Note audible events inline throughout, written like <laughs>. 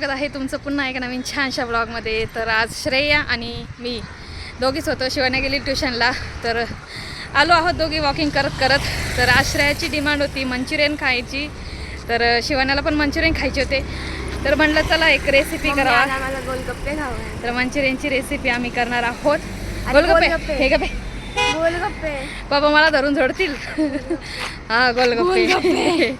स्वागत आहे तुमचं पुन्हा एका नवीन छानशा ब्लॉगमध्ये तर आज श्रेया आणि मी दोघीच होतो शिवाने गेली ट्युशनला. तर आलो आहोत दोघी वॉकिंग करत करत. तर आज श्रेयाची डिमांड होती मंचुरियन खायची. तर शिवानाला पण मंचुरियन खायचे होते. तर म्हणलं चला एक रेसिपी करावा गोलगप्पे खावे तर मंचुरियनची रेसिपी आम्ही करणार आहोत. गोलगप्पे. हे गप्पे. गोलगप्पे. बाबा मला धरून झोडतील. हा गोलगप्पे.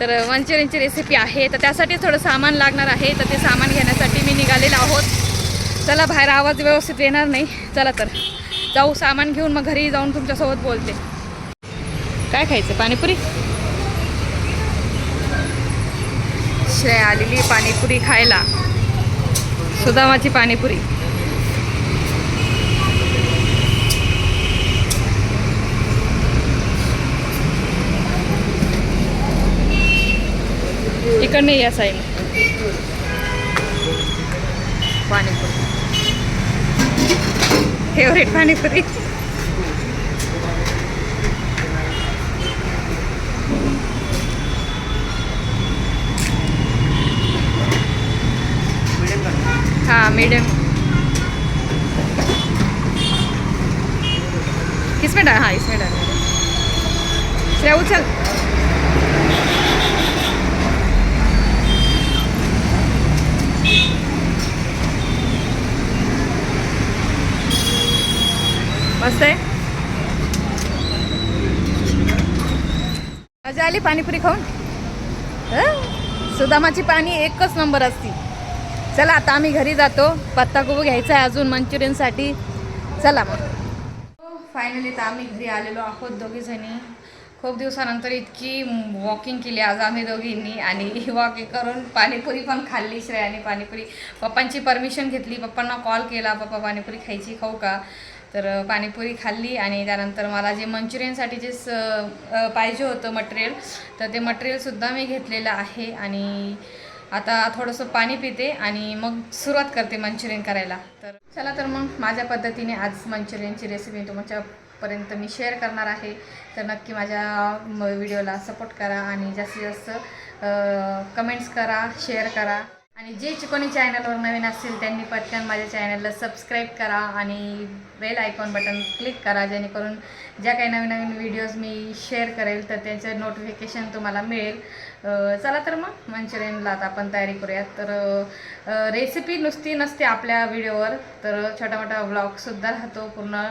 तर मंचुरियनची रेसिपी आहे. तर त्यासाठी थोडं सामान लागणार आहे. तर ते सामान घेण्यासाठी मी निघालेलो आहोत. चला बाहेर आवाज व्यवस्थित येणार नाही. चला तर. जाऊ सामान घेऊन मग घरी जाऊन तुमच्यासोबत बोलते. काय खायचं? पाणीपुरी? श्रेया आलेली पाणीपुरी खायला. सुदामाची पाणीपुरी. इकडनं या साईड पाणीपुरी. फेवरेट पाणीपुरी. हाँ मीडियम किसमें डाल हाँ इसमें डाल श्रेया मस्त आहे मजा आली पाणीपुरी खाऊन? सुदामाची पाणी एकच नंबर असती. चला आता आम्ही घरी जातो. पत्ता कोबू घ्यायचा आहे अजून मंचुरियनसाठी. चला मग. हो, फायनली तर आम्ही घरी आलेलो आहोत दोघीजणी. खूप दिवसानंतर इतकी वॉकिंग केली आज आम्ही दोघींनी आणि <laughs> वॉकिंग करून पाणीपुरी पण खाल्ली श्रेयाने पाणीपुरी. पप्पांची परमिशन घेतली. पप्पांना कॉल केला पप्पा पाणीपुरी खायची खाऊ का? तर पाणीपुरी खाल्ली आणि त्यानंतर मला जे मंचुरियनसाठी जे स पाहिजे होतं मटेरियल तर ते मटेरियलसुद्धा मी घेतलेलं आहे आणि आता थोडंसं पाणी पिते आणि मग सुरुवात करते मंचुरियन करायला. तर चला तर मग माझ्या पद्धतीने आज मंचुरियनची रेसिपी तुमच्यापर्यंत मी शेअर करणार आहे. तर नक्की माझ्या म- व्हिडिओला सपोर्ट करा आणि जास्तीत जास्त कमेंट्स करा शेअर करा. आणि जे कोणी चॅनलवर नवीन असतील त्यांनी पटकन माझ्या चॅनलला सबस्क्राईब करा आणि बेल आयकॉन बटन क्लिक करा जेणेकरून ज्या काही नवीन नवीन व्हिडिओज मी शेअर करेल तर त्याचं नोटिफिकेशन तुम्हाला मिळेल. चला तर मग मंचुरियनला आता आपण तयारी करूयात. तर रेसिपी नुसती नसते आपल्या व्हिडिओवर तर छोटा मोठा ब्लॉगसुद्धा राहतो. पूर्ण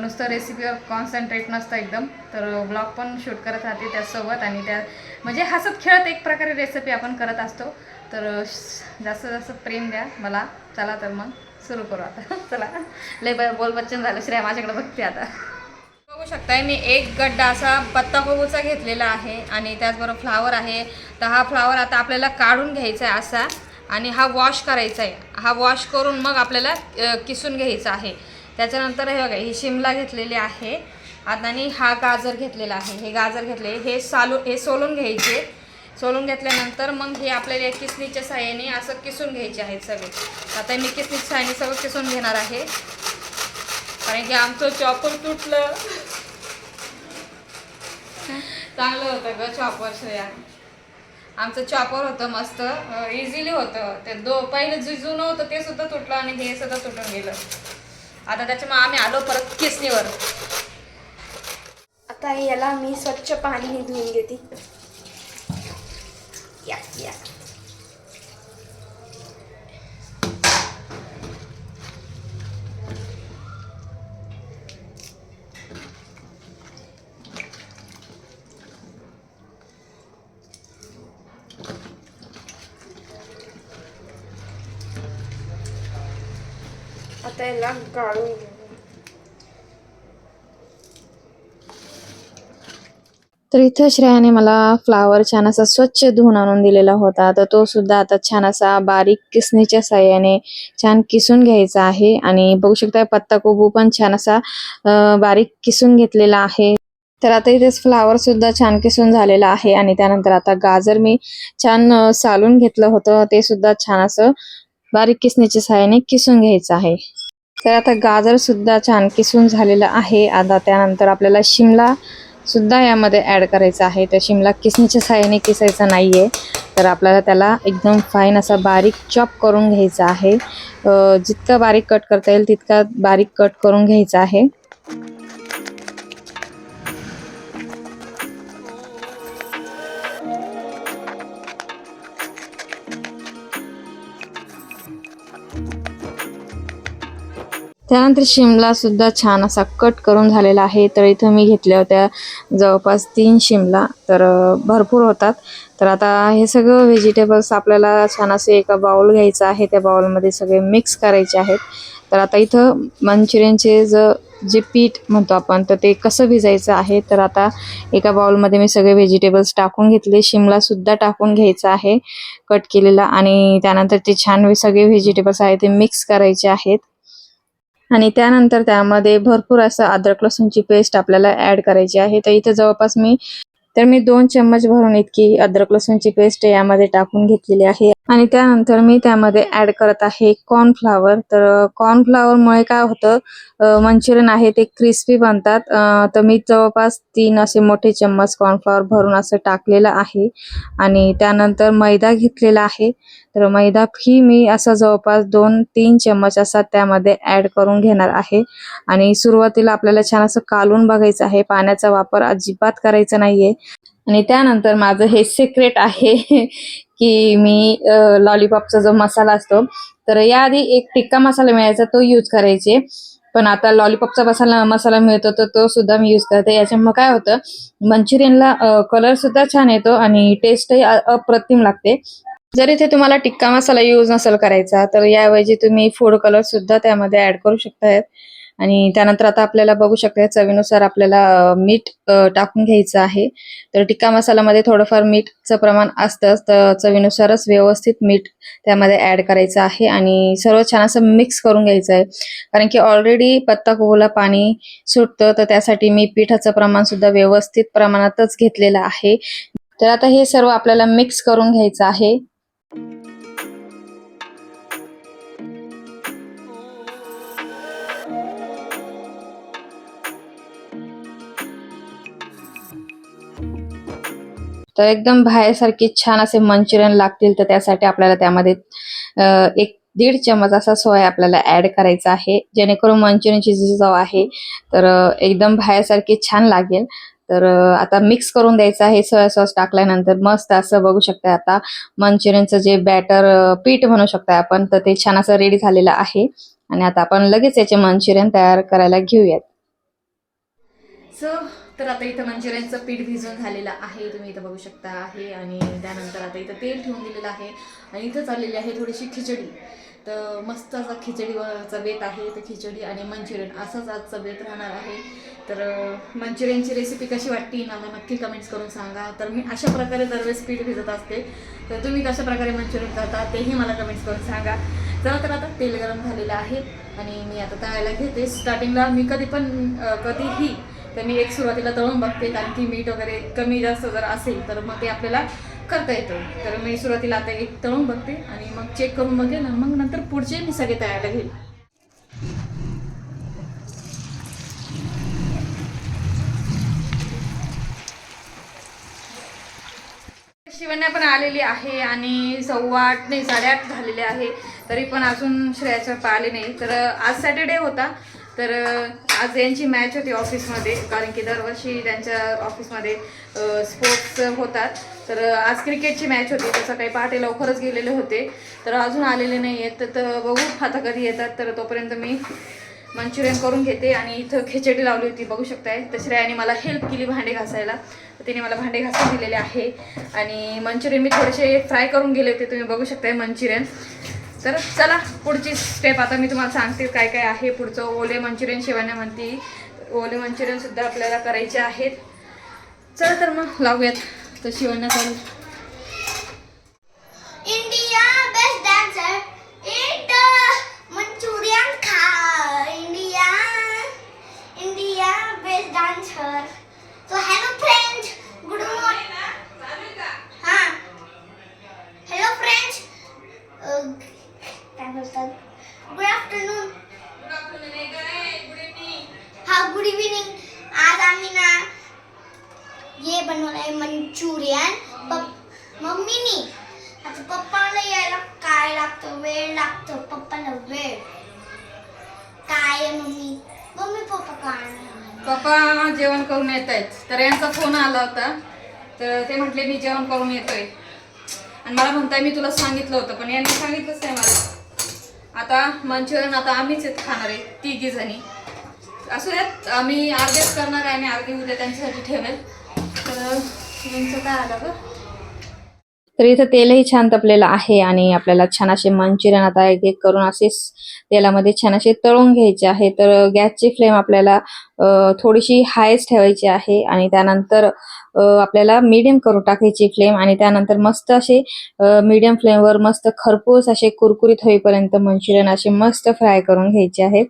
नुसतं रेसिपीवर कॉन्सन्ट्रेट नसतं एकदम. तर ब्लॉग पण शूट करत राहते त्यासोबत आणि त्या म्हणजे हसत खेळत एक प्रकारे रेसिपी आपण करत असतो. तर जास्त जास्त प्रेम द्या मला. चला तर मग सुरू करू आता. चला. लय ब- बोल बच्चन झालं. श्रेया माझ्याकडे बघते आता. बघू शकताय मी एक गड्डा असा पत्ताकोबूचा घेतलेला आहे आणि त्याचबरोबर फ्लावर आहे. तर हा फ्लावर आता आपल्याला काढून घ्यायचा आहे असा आणि हा वॉश करायचा आहे हा वॉश करून मग आपल्याला किसून घ्यायचा आहे. त्याच्यानंतर हे बघा ही शिमला घेतलेली आहे. आता आणि हा गाजर घेतलेला आहे. हे गाजर घेतले हे सालू हे सोलून घ्यायचे. सोलून घेतल्यानंतर मग हे आपल्याला या किसणीच्या साह्याने असं किसून घ्यायचे आहेत सगळे. आता मी किसणीच्या साह्याने सगळं किसून घेणार आहे. कारण की आमचं चॉपर तुटलं. चांगलं होतं ग चॉपर श्रेया. आमचं चॉपर होतं मस्त. इझिली होतं. ते दो पहिलं जे जुनं होतं ते सुद्धा तुटलं आणि हे सुद्धा तुटून गेलं. आता त्याच्यामुळे आम्ही आलो परत किसणीवर. आता याला मी स्वच्छ पाणी धुवून घेते. या या आता याला गाळून घेऊ तर इथं श्रेयाने मला फ्लावर छान असा स्वच्छ धुवून आणून दिलेला होता. तर तो सुद्धा आता छान असा बारीक किसणीच्या साह्याने छान किसून घ्यायचा आहे. आणि बघू शकता पत्ता कोबू पण छान असा बारीक किसून घेतलेला आहे. तर आता इथेच फ्लावर सुद्धा छान किसून झालेला आहे. आणि त्यानंतर आता गाजर मी छान सालून घेतलं होतं. ते सुद्धा छान असं बारीक किसणीच्या साह्याने किसून घ्यायचं आहे. तर आता गाजर सुद्धा छान किसून झालेलं आहे. आता त्यानंतर आपल्याला शिमला सुद्धा यामध्ये ॲड करायचा आहे. तर शिमला किसणीच्या साह्याने किसायचा नाही आहे तर आपल्याला त्याला एकदम फाईन असा बारीक चॉप करून घ्यायचा आहे. जितका बारीक कट करता येईल तितका बारीक कट करून घ्यायचा आहे. त्यानंतर शिमला सुद्धा छान असा कट करून झालेला आहे. तर इथं मी घेतल्या होत्या जवळपास तीन शिमला तर भरपूर होतात. तर आता हे सगळं व्हेजिटेबल्स आपल्याला छान असे एका बाउल घ्यायचं आहे. त्या बाउलमध्ये सगळे मिक्स करायचे आहेत. तर आता इथं मंचुरियनचे ज जे पीठ म्हणतो आपण तर ते कसं भिजायचं आहे? तर आता एका बाउलमध्ये मी सगळे व्हेजिटेबल्स टाकून घेतले. शिमला सुद्धा टाकून घ्यायचा आहे कट केलेला. आणि त्यानंतर ते छान सगळे व्हेजिटेबल्स आहेत ते मिक्स करायचे आहेत. आणि त्यानंतर त्यामध्ये भरपूर असं अद्रक लसूणची पेस्ट आपल्याला ऍड करायची आहे. तर इथे जवळपास मी तर मी दोन चम्मच भरून इतकी अद्रक लसूणची पेस्ट यामध्ये टाकून घेतलेली आहे. आणि त्यानंतर मी त्यामध्ये ऍड करत आहे कॉर्नफ्लावर तर कॉर्नफ्लावरमुळे काय होतं मंचुरियन आहे ते क्रिस्पी बनतात. तर मी जवळपास तीन असे मोठे चम्मच कॉर्नफ्लावर भरून असं टाकलेलं आहे. आणि त्यानंतर मैदा घेतलेला आहे. तर मैदा ही मी असा जवळपास दोन तीन चम्मच असा त्यामध्ये ऍड करून घेणार आहे. आणि सुरुवातीला आपल्याला छान असं कालून बघायचं आहे. पाण्याचा वापर अजिबात करायचा नाहीये. आणि त्यानंतर माझं हे सिक्रेट आहे. की मी लॉलीपॉपचा जो मसाला असतो तर याआधी एक टिक्का मसाला मिळायचा तो यूज करायचे. पण आता लॉलीपॉपचा मसाला मसाला मिळतो तर तो सुद्धा मी यूज करते. याच्यामुळे काय होतं मंचुरियनला कलर सुद्धा छान येतो आणि टेस्टही अप्रतिम लागते. जर इथे तुम्हाला टिक्का मसाला यूज नसेल करायचा तर याऐवजी तुम्ही फूड कलर सुद्धा त्यामध्ये ऍड करू शकता आणि त्यानंतर आता आपल्याला बघू शकता चवीनुसार आपल्याला मीठ टाकून घ्यायचं आहे. तर टिक्का मसाल्यामध्ये थोडंफार मीठचं प्रमाण असतंच तर चवीनुसारच व्यवस्थित मीठ त्यामध्ये ऍड करायचं आहे आणि सर्व छान असं मिक्स करून घ्यायचं आहे. कारण की ऑलरेडी पत्ता पाणी सुटतं तर त्यासाठी मी पिठाचं प्रमाण सुद्धा व्यवस्थित प्रमाणातच घेतलेलं आहे. तर आता हे सर्व आपल्याला मिक्स करून घ्यायचं आहे. तर एकदम बाहेरसारखे छान असे मंचुरियन लागतील तर त्यासाठी आपल्याला त्यामध्ये एक दीड चमच असा सोया आपल्याला ऍड करायचा आहे जेणेकरून मंचुरियनची जी चव आहे तर एकदम बाहेरसारखी छान लागेल. तर आता मिक्स करून द्यायचं आहे सोया सॉस टाकल्यानंतर मस्त असं बघू शकता आता मंचुरियनचं जे बॅटर पीठ म्हणू शकता आपण तर ते छान असं रेडी झालेलं आहे. आणि आता आपण लगेच याचे मंचुरियन तयार करायला घेऊयात. सो तर आता इथं मंचुरियनचं पीठ भिजून झालेलं आहे. तुम्ही इथं बघू शकता आहे आणि त्यानंतर आता इथं तेल ठेवून दिलेलं आहे. आणि इथं चाललेली आहे थोडीशी खिचडी. तर मस्त असा खिचडीचा बेत आहे. तर खिचडी आणि मंचुरियन असाच आजचा बेत राहणार आहे. तर मंचुरियनची रेसिपी कशी वाटते मला नक्की कमेंट्स करून सांगा. तर मी अशा प्रकारे दरवेळेस पीठ भिजत असते. तर तुम्ही कशा प्रकारे मंचुरियन करता तेही मला कमेंट्स करून सांगा. चला तर आता तेल गरम झालेलं आहे. आणि मी आता तळायला घेते. स्टार्टिंगला मी कधी पण कधीही तर मी एक सुरुवातीला तळून बघते कारण की मीठ वगैरे कमी जास्त जर असेल तर मग ते आपल्याला करता येतं. तर मी सुरुवातीला आता एक तळून बघते आणि मग चेक करून मग ना मग नंतर पुढचे मी सगळे तळायला घेईल शिवण्या पण आलेली आहे आणि सव्वा आठ नाही साडेआठ झालेले आहे. तरी पण अजून श्रेयाच्या पाहिले आले नाही. तर आज सॅटर्डे होता. तर आज यांची मॅच होती ऑफिसमध्ये कारण की दरवर्षी त्यांच्या ऑफिसमध्ये स्पोर्ट्स होतात. तर आज क्रिकेटची मॅच होती तर सकाळी पहाटे लवकरच गेलेले होते. तर अजून आलेले नाही आहेत तर- तर बघू आता कधी येतात. तर तोपर्यंत मी मंचुरियन करून घेते आणि इथं खिचडी लावली होती बघू शकताय. तर श्रेयाने मला हेल्प केली भांडे घासायला. तर तिने मला भांडे घासून दिलेले आहे. आणि मंचुरियन मी थोडेसे फ्राय करून गेले होते तुम्ही बघू शकताय मंचुरियन. तर चला पुढची स्टेप आता मी तुम्हाला सांगते काय काय आहे. पुढचं ओले मंचुरियन शेवाण्या म्हणते. ओले मंचुरियन सुद्धा आपल्याला करायचे आहेत. चला तर मग लावूयात. तर शिवण्या करू. India best dancer eat Manchurian खा India India best dancer so hello friends good morning हां हॅलो फ्रेंड्स काय बोलतात गुड आफ्टरनून हा गुड इव्हिनिंग आज आम्ही ना ये बनवलं आहे मंचुरियन पप मम्मीनी आता पप्पाला यायला काय लागतं वेळ लागतो पप्पाला वेळ काय आहे मम्मी मम्मी पप्पा काय नाही पप्पा जेवण करून येत आहेत तर यांचा फोन आला होता तर ते म्हटले मी जेवण करून येतोय. आणि मला म्हणताय मी तुला सांगितलं होतं पण यांनी सांगितलंच नाही मला. आता मंचुरियन आता आम्हीच आहेत खाणार आहे तिघी जणी. असू द्यात आम्ही अर्धेच करणार आहे आणि अर्धी उद्या त्यांच्यासाठी ठेवेल. तर यांचं काय आलं गं? तर इथं तेलही छान तपलेलं आहे आणि आपल्याला छान असे मंचुरियन आता एक एक करून असे तेलामध्ये छान असे तळून घ्यायचे आहे. तर गॅसची फ्लेम आपल्याला थोडीशी हायच ठेवायची आहे आणि त्यानंतर आपल्याला मीडियम करून टाकायची फ्लेम आणि त्यानंतर मस्त असे मीडियम फ्लेमवर मस्त खरपूस असे कुरकुरीत होईपर्यंत मंचुरियन असे मस्त फ्राय करून घ्यायचे आहेत.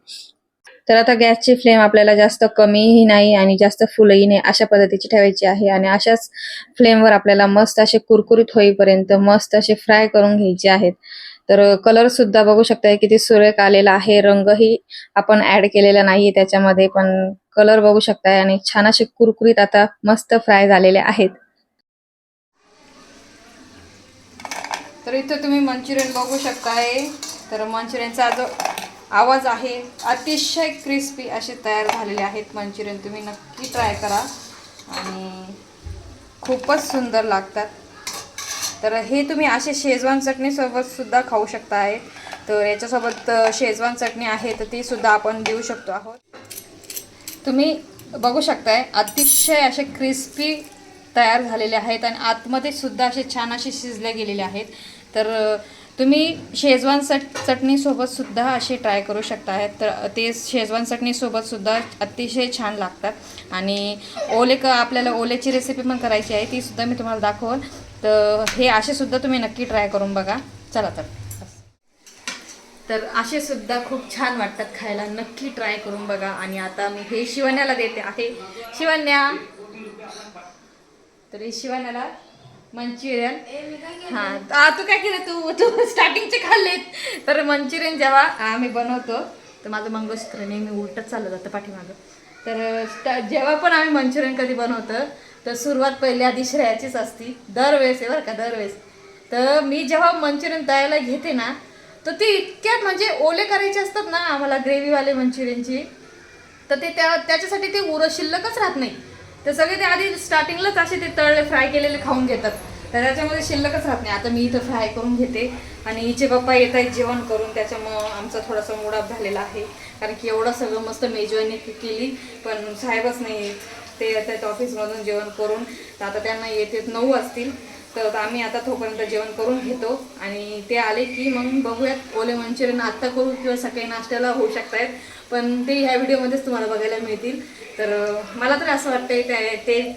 तर आता गॅसची फ्लेम आपल्याला जास्त कमीही नाही आणि जास्त फुलही नाही अशा पद्धतीची ठेवायची आहे. आणि अशाच फ्लेमवर आपल्याला मस्त असे कुरकुरीत होईपर्यंत मस्त असे फ्राय करून घ्यायचे आहेत. तर कलर सुद्धा बघू शकताय किती सुरेख आलेला आहे. रंगही आपण ऍड केलेला नाहीये त्याच्यामध्ये पण कलर बघू शकताय आणि छान असे कुरकुरीत आता मस्त फ्राय झालेले आहेत. तर इथं तुम्ही मंचुरियन बघू शकताय. तर मंचुरियनचा जो आवाज आहे. अतिशय क्रिस्पी असे तयार झालेले आहेत मंचुरियन. तुम्ही नक्की ट्राय करा. आणि खूपच सुंदर लागतात. तर हे तुम्ही असे शेजवान चटणीसोबत सुद्धा खाऊ शकता आहे तर याच्यासोबत शेजवान चटणी आहे तर ती सुद्धा आपण देऊ शकतो आहोत. तुम्ही बघू शकताय अतिशय असे क्रिस्पी तयार झालेले आहेत आणि आतमध्ये सुद्धा असे छान असे शिजले गेलेले आहेत. तर तुम्ही शेजवान चट चटणीसोबतसुद्धा असे ट्राय करू शकता तर ते शेजवान चटणीसोबतसुद्धा अतिशय छान लागतात. आणि ओले क आपल्याला ओल्याची रेसिपी पण करायची आहे ती सुद्धा मी तुम्हाला दाखवल. तर हे असे सुद्धा तुम्ही नक्की ट्राय करून बघा. चला तर. तर असे सुद्धा खूप छान वाटतात खायला. नक्की ट्राय करून बघा. आणि आता मी हे शिवण्याला देते आहे. शिवण्या. तर हे शिवण्याला मंचुरियन. हा तू काय केलं तू? तू स्टार्टिंगचे खाल्लेत. तर मंचुरियन जेव्हा आम्ही बनवतो तर माझं मंगळसूत्र नेहमी उलटच चाललं जातं पाठीमागं. तर जेव्हा पण आम्ही मंचुरियन कधी बनवतो तर सुरुवात पहिली आधी श्रेयाचीच असती. दरवेळेस आहे बरं का दरवेळेस. तर मी जेव्हा मंचुरियन तयायला घेते ना तर ते इतक्यात म्हणजे ओले करायचे असतात ना आम्हाला ग्रेव्हीवाले मंचुरियनची तर ते त्या त्याच्यासाठी ते उरं शिल्लकच राहत नाही. तर सगळे ते आधी स्टार्टिंगलाच असे ते तळले फ्राय केलेले खाऊन घेतात. तर त्याच्यामध्ये शिल्लकच राहत नाही. आता मी इथं फ्राय करून घेते. आणि हिचे पप्पा येत आहेत जेवण करून. त्याच्यामुळं आमचा थोडासा मूड झालेला आहे. कारण की एवढं सगळं मस्त मेजवानी केली. पण साहेबच नाही येत. ते येत आहेत ऑफिसमधून जेवण करून. तर आता त्यांना येते नऊ असतील. तर आम्ही आता तोपर्यंत जेवण करून घेतो. आणि ते आले की मग बघूयात ओले मंचुरियन आत्ता करू किंवा सकाळी नाश्त्याला होऊ शकतायत. पण ते ह्या व्हिडिओमध्येच तुम्हाला बघायला मिळतील. तर मला तर असं वाटतंय ते ते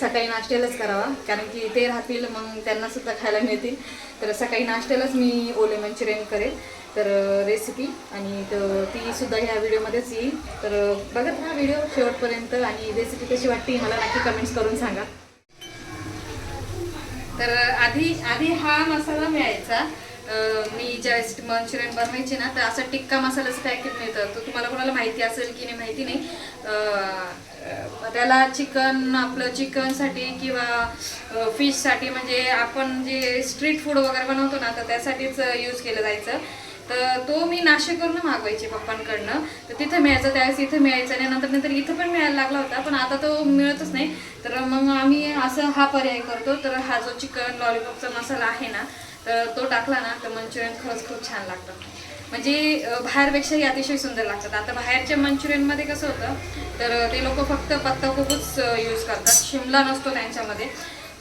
सकाळी नाश्त्यालाच करावा. कारण की ते राहतील मग त्यांनासुद्धा खायला मिळतील. तर सकाळी नाश्त्यालाच मी ओले मंचुरियन करेल. तर रेसिपी आणि त- ती सुद्धा ह्या व्हिडिओमध्येच येईल. तर बघत हा व्हिडिओ शेवटपर्यंत आणि रेसिपी कशी वाटते मला नक्की कमेंट्स करून सांगा. तर आधी आधी हा मसाला मिळायचा. मी ज्यावेळेस मंचुरियन बनवायचे ना तर असं टिक्का मसाल्याचं पॅकेट मिळतं. तो तुम्हाला कोणाला माहिती असेल की नाही माहिती नाही. त्याला चिकन आपलं चिकनसाठी किंवा फिशसाठी म्हणजे आपण जे स्ट्रीट फूड वगैरे बनवतो ना तर त्यासाठीच यूज केलं जायचं. तर तो मी नाशिकवरून मागवायचे पप्पांकडनं. तर तिथं मिळायचं त्यावेळेस इथं मिळायचं आणि नंतर नंतर इथं पण मिळायला लागला होता पण आता तो मिळतच नाही. तर मग आम्ही असं हा पर्याय करतो तर हा जो चिकन लॉलीपॉपचा मसाला आहे ना तर तो टाकला ना तर मंचुरियन खरंच खूप छान लागतं. म्हणजे बाहेरपेक्षाही अतिशय सुंदर लागतात. आता बाहेरच्या मंचुरियनमध्ये कसं होतं तर ते लोक फक्त पत्ताकोबीच यूज करतात. शिमला नसतो त्यांच्यामध्ये.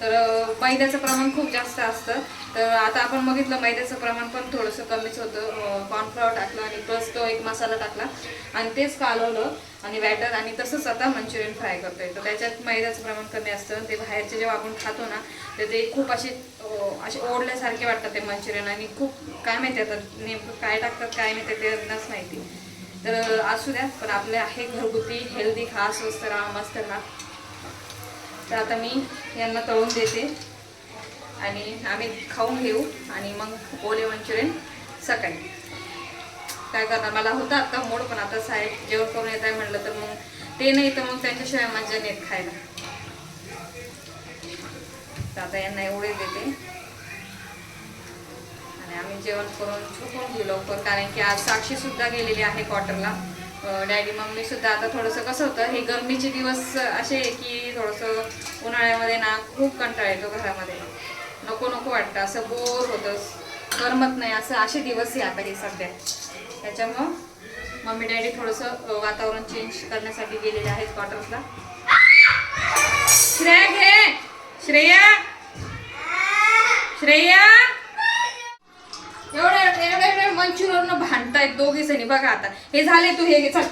तर मैद्याचं प्रमाण खूप जास्त असतं. तर आता आपण बघितलं मैद्याचं प्रमाण पण थोडंसं कमीच होतं. कॉर्नफ्लॉवर टाकलं आणि प्लस तो एक मसाला टाकला. आणि तेच कालवलं आणि बॅटर आणि तसंच आता मंचुरियन फ्राय करतोय. तर त्याच्यात मैद्याचं प्रमाण कमी असतं. ते बाहेरचे जेव्हा आपण खातो ना तर ते खूप असे असे ओढल्यासारखे वाटतात ते मंचुरियन. आणि खूप काय माहिती आता नेमकं काय टाकतात काय माहिती ते त्यांनाच माहिती. तर असू द्या पण आपले आहे घरगुती हेल्दी खा स्वस्त राहा मस्त राहा. तर आता मी यांना तळून देते. आणि आम्ही खाऊन घेऊ आणि मग ओले मंचुरियन सकाळी. काय करणार? मला होता आता मोड पण आता साहेब जेवण करून येत आहे म्हटलं तर मग ते नाही तर मग त्यांच्याशिवाय मजा नेत खायला. तर आता यांना एवढे देते. आणि आम्ही जेवण करून झोपून घेऊ लवकर कारण की आज साक्षी सुद्धा गेलेली आहे क्वार्टरला डॅडी मम्मी सुद्धा आता थोडंसं कसं होतं हे गरमीचे दिवस असे की थोडंसं उन्हाळ्यामध्ये ना खूप कंटाळा येतो घरामध्ये. नको नको वाटतं असं बोर होतं करमत नाही असं असे दिवस आहे आता हे सध्या. त्याच्यामुळं मम्मी डॅडी थोडंसं वातावरण चेंज करण्यासाठी गेलेले आहेत क्वार्टर्सला श्रेया घे! श्रेया! श्रेया! एवढं एवढं मंचुरियन भांडतायत दोघी जणी. बघा आता. हे झाले तू हे चल.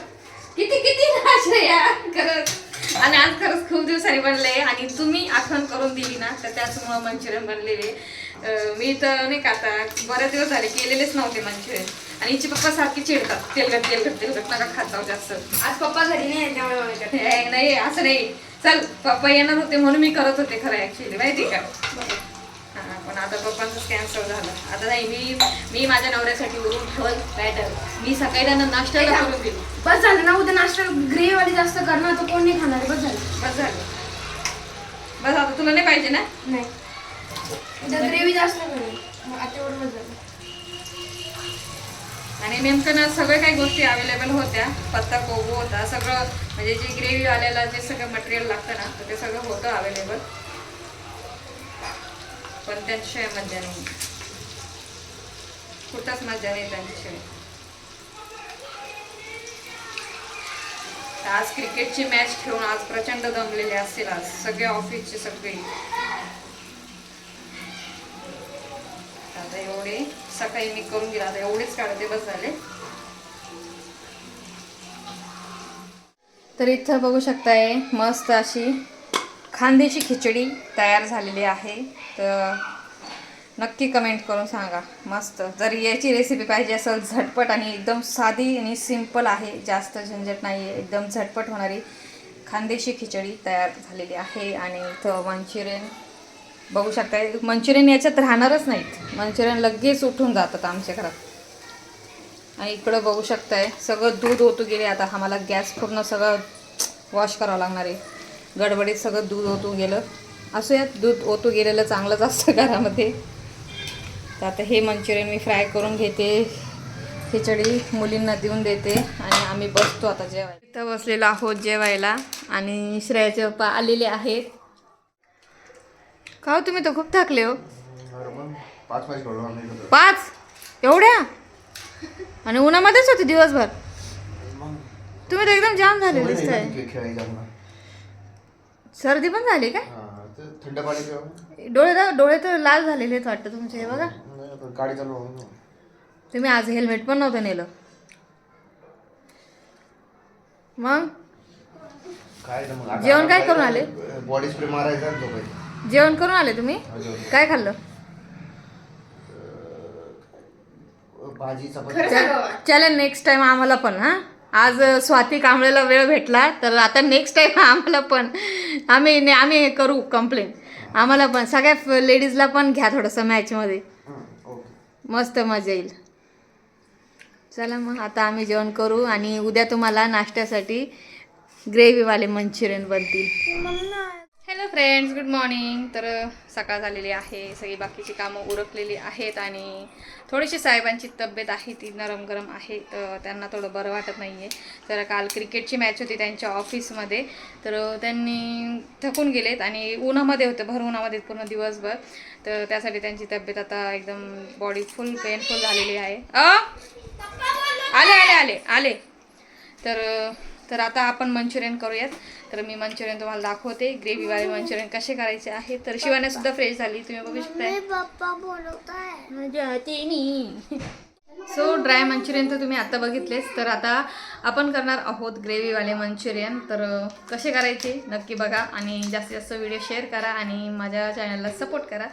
किती किती ना श्रेया खरंच. आणि आज खरंच खूप दिवसांनी बनले. आणि तुम्ही आठवण करून दिली ना तर त्याचमुळं मंचुरियन बनलेले. मी तर नाही का आता बरेच दिवस झाले केलेलेच नव्हते मंचुरियन. आणि हिचे पप्पा सारखे चिडतात. तेलकट तेलकट तेलकट नका खात जाऊ जास्त. आज पप्पा घरी नाही त्यामुळे नाही असं नाही. चल पप्पा येणार होते म्हणून मी करत होते खरं ऍक्च्युली माहिती का? पण आता पप्पांचं कॅन्सल झालं. आता नाही मी मी माझ्या नवऱ्यासाठी उरून ठेवल बॅटर मी सकाळी त्यांना नाश्त्याला करून दिली. बस झालं ना उद्या नाश्ता ग्रेव्ही वाली जास्त करणार तर कोण नाही खाणार. बस झालं. बस झालं. बस आता तुला नाही पाहिजे ना? नाही. उद्या ग्रेव्ही जास्त करणार मग आता एवढं बस झालं. आणि नेमकं ना सगळ्या काही गोष्टी अवेलेबल होत्या. पत्ता कोबू होता सगळं म्हणजे जे ग्रेव्ही आलेला जे सगळं मटेरियल लागतं ना तर ते सगळं होतं अवेलेबल पण त्यांच्याशिवाय म्हणजे मजा नाही कुठंच मजा नाही त्यांच्याशिवाय आज क्रिकेटची मॅच खेळून आज प्रचंड दमलेले असतील आज सगळे ऑफिसचे सगळे. आता एवढे सकाळी मी करून गेला आता एवढेच काढते बस झाले. तर इथं बघू शकताय मस्त अशी खांद्याची खिचडी तयार झालेली आहे. तर नक्की कमेंट करून सांगा. मस्त. जर याची रेसिपी पाहिजे असेल झटपट आणि एकदम साधी आणि सिंपल आहे. जास्त झंझट नाही आहे एकदम झटपट होणारी खांदेशी खिचडी तयार झालेली आहे. आणि इथं मंचुरियन बघू शकता मंचुरियन याच्यात राहणारच नाहीत. मंचुरियन लगेच उठून जातात आमच्या घरात. आणि इकडं बघू शकताय. सगळं दूध ओतू गेले. आता आम्हाला गॅस पूर्ण सगळं वॉश करावं लागणार आहे. गडबडीत सगळं दूध ओतू गेलं. असूयात दूध ओतू गेलेलं चांगलंच असतं घरामध्ये. तर आता हे मंचुरियन मी फ्राय करून घेते. खिचडी मुलींना देऊन देते आणि आम्ही बसतो आता जेवायला. इथं बसलेलो आहोत जेवायला आणि श्रेयाचे पप्पा आलेले आहेत. का हो तुम्ही तर खूप थकले हो? पाच एवढ्या? आणि उन्हामध्येच होते दिवसभर? तुम्ही तर एकदम जाम झाले सवय नाही दिसताय ना ती खेळायची आम्हाला. सर्दी पण झाली काय? हा, ते थंड पाणी डोळे तर डोळे तर लाल झालेले आहेत वाटतं तुमचे हे बघा. नाही आता गाडी चालू. तुम्ही आज हेल्मेट पण नव्हतं नेलं. मग? काय ना मग आता जेवण काय करून आले? बॉडी स्प्रे मारायचा आणि झोपायचं. जेवण करून आले तुम्ही? हा, जेवण. काय खाल्लं? भाजी चपाती. चला नेक्स्ट टाइम आम्हाला पण हा? आज स्वाती कांबळेला वेळ भेटला तर आता नेक्स्ट टाइम आम्हाला पण आम्ही ने- आम्ही हे करू कंप्लेन आम्हाला पण सगळ्या लेडीजला पण घ्या थोडंसं मॅचमध्ये ओके मस्त मजा येईल. चला मग आता आम्ही जेवण करू आणि उद्या तुम्हाला नाश्त्यासाठी ग्रेव्हीवाले मंचुरियन बनतील. हॅलो फ्रेंड्स गुड मॉर्निंग तर सकाळ झालेली आहे सगळी बाकीची कामं उरकलेली आहेत आणि थोडीशी साहेबांची तब्येत आहे ती नरम गरम आहे तर त्यांना थोडं बरं वाटत नाही आहे तर काल क्रिकेटची मॅच होती त्यांच्या ऑफिसमध्ये तर त्यांनी थकून गेलेत आणि उन्हामध्ये होतं भर उन्हामध्ये पूर्ण दिवसभर. तर त्यासाठी त्यांची तब्येत आता एकदम बॉडी फुल पेनफुल झालेली आहे. आले आले आले आले. तर तर आता आपण मंचुरियन करूयात. तर मी मंचुरियन तुम्हाला दाखवते. ग्रेव्हीवाले मंचुरियन कसे करायचे आहे. तर शिवाने सुद्धा फ्रेश झाली. तुम्ही बघू आहे सो ड्राय मंचुरियन तर तुम्ही आता बघितलेच. तर आता आपण करणार आहोत ग्रेव्हीवाले मंचुरियन. तर कसे करायचे नक्की बघा. आणि जास्तीत जास्त व्हिडिओ शेअर करा आणि माझ्या चॅनलला सपोर्ट करा.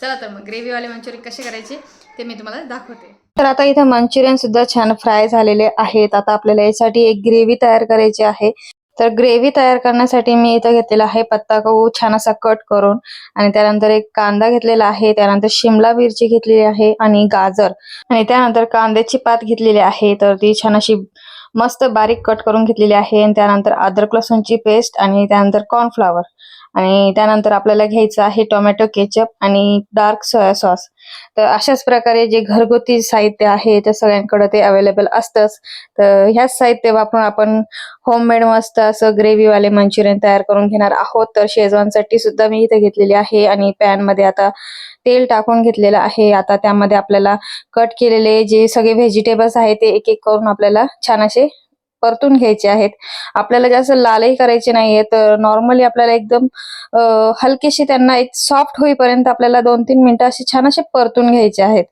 चला तर मग ग्रेव्हीवाले मंचुरियन कसे करायचे ते मी तुम्हाला दाखवते. तर आता इथं मंचुरियन सुद्धा छान फ्राय झालेले आहेत. आता आपल्याला यासाठी एक ग्रेव्ही तयार करायची आहे. तर ग्रेव्ही तयार करण्यासाठी मी इथं घेतलेला आहे पत्ता गहू छान असा कट करून आणि त्यानंतर एक कांदा घेतलेला आहे. त्यानंतर शिमला मिरची घेतलेली आहे आणि गाजर आणि त्यानंतर कांद्याची पात घेतलेली आहे. तर ती छान अशी मस्त बारीक कट करून घेतलेली आहे. आणि त्यानंतर अद्रक लसूणची पेस्ट आणि त्यानंतर कॉर्नफ्लावर आणि त्यानंतर आपल्याला घ्यायचं आहे टोमॅटो केचप आणि डार्क सोया सॉस. तर अशाच प्रकारे जे घरगुती साहित्य आहे ते सगळ्यांकडे ते अवेलेबल असतंच. तर ह्याच साहित्य वापरून आपण होममेड मस्त असं ग्रेव्हीवाले मंचुरियन तयार करून घेणार आहोत. तर शेजवानसाठी सुद्धा मी इथे घेतलेली आहे आणि पॅनमध्ये आता तेल टाकून घेतलेलं आहे. आता त्यामध्ये आपल्याला कट केलेले जे सगळे व्हेजिटेबल्स आहे ते एक एक करून आपल्याला छान असे परतून घ्यायचे आहेत. आपल्याला जास्त लालही करायचे नाहीये. तर नॉर्मली आपल्याला एकदम हलकीशी त्यांना एक सॉफ्ट होईपर्यंत आपल्याला दोन तीन मिनिटं असे छान असे परतून घ्यायचे आहेत.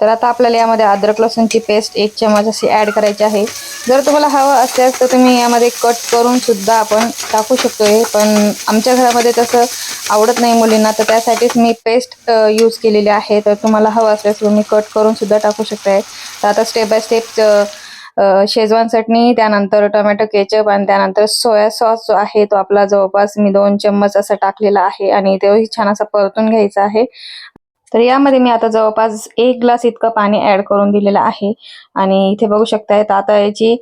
तर आता आपल्याला यामध्ये अद्रक लसूणची पेस्ट एक चमच अशी ऍड करायची आहे. जर तुम्हाला हवं असल्यास तर तुम्ही यामध्ये कट करून सुद्धा आपण टाकू शकतोय. पण आमच्या घरामध्ये तसं आवडत नाही मुलींना. तर त्यासाठीच मी पेस्ट यूज केलेली आहे. तर तुम्हाला हवं असल्यास तुम्ही कट करून सुद्धा टाकू शकताय. तर आता step by step Schezwan chutney त्यानंतर टोमॅटो केचप आणि त्यानंतर सोया सॉस जो आहे तो आपला जवळपास मी दोन चम्मच असा टाकलेला आहे. आणि तोही छान असा परतून घ्यायचा आहे. तर यामध्ये मी आता जवळपास एक ग्लास इतकं पाणी ऍड करून दिलेलं आहे. आणि इथे बघू शकताय आता याची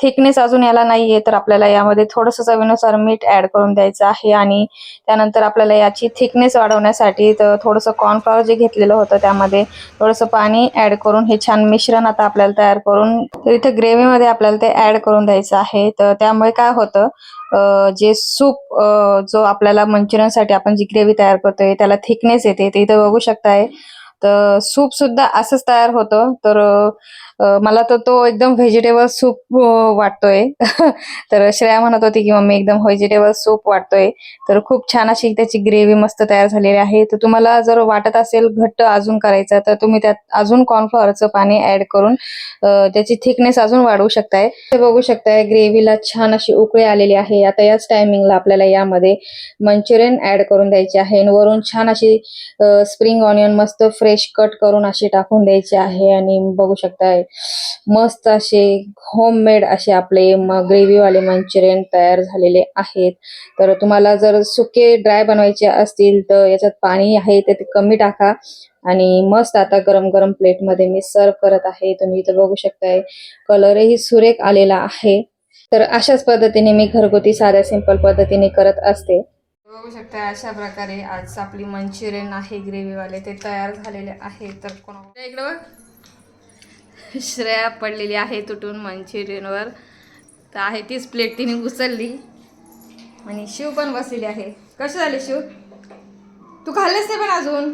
थिकनेस अजून याला नाहीये तर आपल्याला यामध्ये थोडंसं चवीनुसार मीठ ऍड करून द्यायचं आहे आणि त्यानंतर आपल्याला याची थिकनेस वाढवण्यासाठी तर थोडंसं कॉर्नफ्लॉवर जे घेतलेलं होतं त्यामध्ये थोडंसं पाणी ऍड करून हे छान मिश्रण आता आपल्याला तयार करून तर इथे ग्रेव्हीमध्ये आपल्याला ते ऍड करून द्यायचं आहे. तर त्यामुळे काय होतं जे सूप जो आपल्याला मंचुरियनसाठी आपण जी ग्रेव्ही तयार करतोय त्याला थिकनेस येते. ते इथं बघू शकताय तर सूप सुद्धा असंच तयार होतं. तर मला तर तो एकदम व्हेजिटेबल सूप वाटतोय. <laughs> तर श्रेया म्हणत होती की मम्मी एकदम व्हेजिटेबल सूप वाटतोय. तर खूप छान अशी त्याची ग्रेव्ही मस्त तयार झालेली आहे. तर तुम्हाला जर वाटत असेल घट्ट अजून करायचं तर तुम्ही त्यात अजून कॉर्नफ्लॉवरचं पाणी ऍड करून त्याची थिकनेस अजून वाढवू शकताय. ते बघू शकताय ग्रेव्हीला छान अशी उकळी आलेली आहे. आता याच टायमिंगला आपल्याला यामध्ये मंचुरियन ऍड करून द्यायचे आहे आणि वरून छान अशी स्प्रिंग ऑनियन मस्त फ्रेश कट करून अशी टाकून द्यायची आहे. आणि बघू शकताय मस्त असे होममेड असे आपले ग्रेव्ही वाले मंचुरियन तयार झालेले आहेत. तर तुम्हाला जर सुके ड्राय बनवायचे असतील तर याच्यात पाणी आहे ते ते कमी टाका. आणि मस्त आता गरम गरम प्लेटमध्ये मी सर्व करत आहे. तुम्ही इथं बघू शकताय कलरही सुरेख आलेला आहे. तर अशाच पद्धतीने मी घरगुती साध्या सिंपल पद्धतीने करत असते. बघू शकता अशा प्रकारे आज आपली मंचुरियन आहे ग्रेव्हीवाले ते तयार झालेले आहे तर कोणा इकडं बघ. श्रेया पडलेली आहे तुटून मंचुरियनवर तर आहे तीच प्लेट तिने उचलली. आणि शिव पण बसलेली आहे. कसे झाले शिव? तू खाल्लेस ते पण अजून.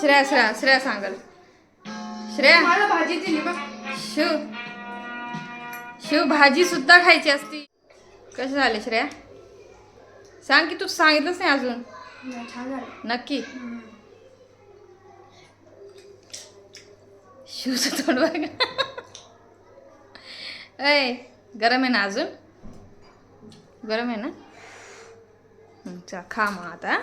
श्रेया श्रेया श्रेया सांगल. श्रेया. मला भाजी दिली बघ. शिव. शिव भाजी सुद्धा खायची असती. कसे झाले श्रेया? सांग की तू सांगितलंच नाही अजून. नाही, नक्की. शिवचं तोंड बघा. अय गरम आहे ना अजून? गरम आहे ना? हं, चा खा मग आता